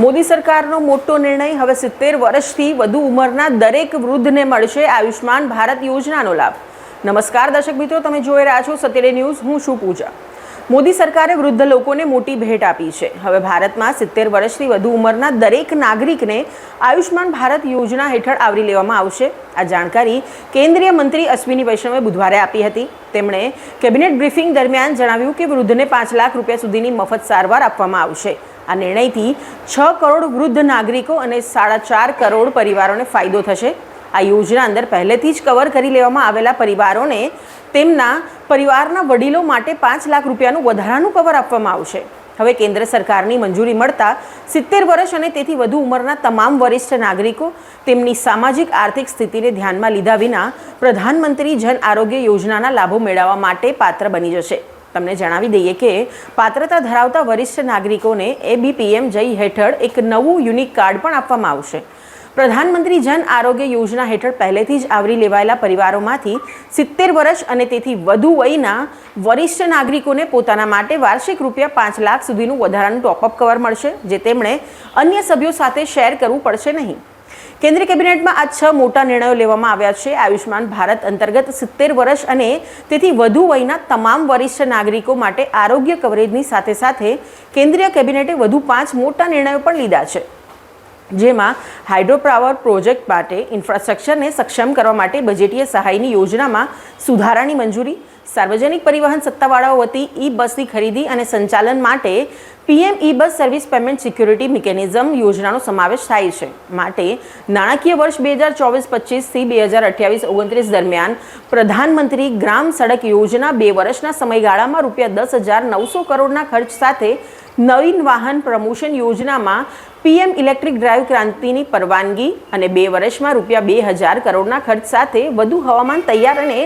મોદી સરકારનો મોટો નિર્ણય હવે સિત્તેર વર્ષથી વધુ ઉંમરના દરેક વૃદ્ધને મળશે આયુષ્માન ભારત યોજનાનો લાભ. નમસ્કાર દર્શક મિત્રો, તમે જોઈ રહ્યા છો સત્યડે ન્યૂઝ. હું છું પૂજા. મોદી સરકારે વૃદ્ધ લોકોને મોટી ભેટ આપી છે. હવે ભારતમાં સિત્તેર વર્ષથી વધુ ઉંમરના દરેક નાગરિકને આયુષ્માન ભારત યોજના હેઠળ આવરી લેવામાં આવશે. આ જાણકારી કેન્દ્રીય મંત્રી અશ્વિની વૈષ્ણવે બુધવારે આપી હતી. તેમણે કેબિનેટ બ્રીફિંગ દરમિયાન જણાવ્યું કે વૃદ્ધને પાંચ લાખ રૂપિયા સુધીની મફત સારવાર આપવામાં આવશે. આ નિર્ણયથી છ કરોડ વૃદ્ધ નાગરિકો અને સાડા ચાર કરોડ પરિવારોને ફાયદો થશે. આ યોજના અંદર પહેલેથી જ કવર કરી લેવામાં આવેલા પરિવારોને તેમના પરિવારના વડીલો માટે પાંચ લાખ રૂપિયાનું વધારાનું કવર આપવામાં આવશે. હવે કેન્દ્ર સરકારની મંજૂરી મળતા સિત્તેર વર્ષ અને તેથી વધુ ઉંમરના તમામ વરિષ્ઠ નાગરિકો તેમની સામાજિક આર્થિક સ્થિતિને ધ્યાનમાં લીધા વિના પ્રધાનમંત્રી જન આરોગ્ય યોજનાના લાભો મેળવવા માટે પાત્ર બની જશે. તમને જણાવી દઈએ કે પાત્રતા ધરાવતા વરિષ્ઠ નાગરિકોને એબીપીએમ જય હેઠળ એક નવું યુનિક કાર્ડ પણ આપવામાં આવશે. પ્રધાનમંત્રી જન આરોગ્ય યોજના હેઠળ પહેલેથી જ આવરી લેવાયેલા પરિવારોમાંથી સિત્તેર વર્ષ અને તેથી વધુ વયના વરિષ્ઠ નાગરિકોને પોતાના માટે વાર્ષિક રૂપિયા પાંચ લાખ સુધીનું વધારાનું ટોપઅપ કવર મળશે, જે તેમણે અન્ય સભ્યો સાથે શેર કરવું પડશે નહીં. કેન્દ્રીય કેબિનેટમાં આ છ મોટા નિર્ણયો લેવામાં આવ્યા છે. આયુષ્માન ભારત અંતર્ગત સિત્તેર વર્ષ અને તેથી વધુ વયના તમામ વરિષ્ઠ નાગરિકો માટે આરોગ્ય કવરેજની સાથે સાથે કેન્દ્રીય કેબિનેટે વધુ પાંચ મોટા નિર્ણયો પણ લીધા છે. જેમાં હાઇડ્રોપાવર પ્રોજેક્ટ માટે ઇન્ફ્રાસ્ટ્રક્ચરને સક્ષમ કરવા માટે બજેટીય સહાયની યોજનામાં સુધારાની મંજૂરી સાર્વજનિક પરિવહન સત્તાવાળાઓ વતી ઈ બસની ખરીદી અને સંચાલન માટે PM e bus service payment security mechanism યોજનાનો સમાવેશ થાય છે. માટે નાણાકીય વર્ષ બે હજાર ચોવીસ પચીસથી બે હજાર અઠ્યાવીસ ઓગણત્રીસ દરમિયાન પ્રધાનમંત્રી ગ્રામ સડક યોજના બે વર્ષના સમયગાળામાં રૂપિયા દસ હજાર નવસો કરોડના ખર્ચ સાથે નવીન વાહન પ્રમોશન યોજનામાં પીએમ ઇલેક્ટ્રિક ડ્રાઈવ ક્રાંતિની પરવાનગી અને બે વર્ષમાં રૂપિયા બે હજાર કરોડના ખર્ચ સાથે વધુ હવામાન તૈયાર અને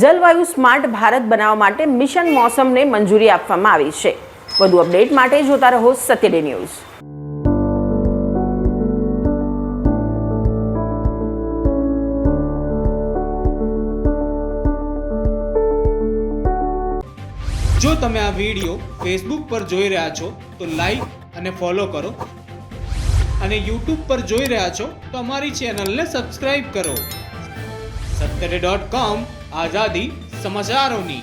જલવાયુ સ્માર્ટ ભારત બનાવવા માટે મિશન મોસમને મંજૂરી આપવામાં આવી છે. વધુ અપડેટ માટે જોતા રહો સત્યડે ન્યૂઝ. જો તમે આ વીડિયો ફેસબુક પર જોઈ રહ્યા છો, તો લાઈક અને ફોલો કરો. અને યુટ્યુબ પર જોઈ રહ્યા છો, તો અમારી ચેનલને સબસ્ક્રાઇબ કરો. સત્તરે ડોટ કોમ આઝાદી સમાચારોની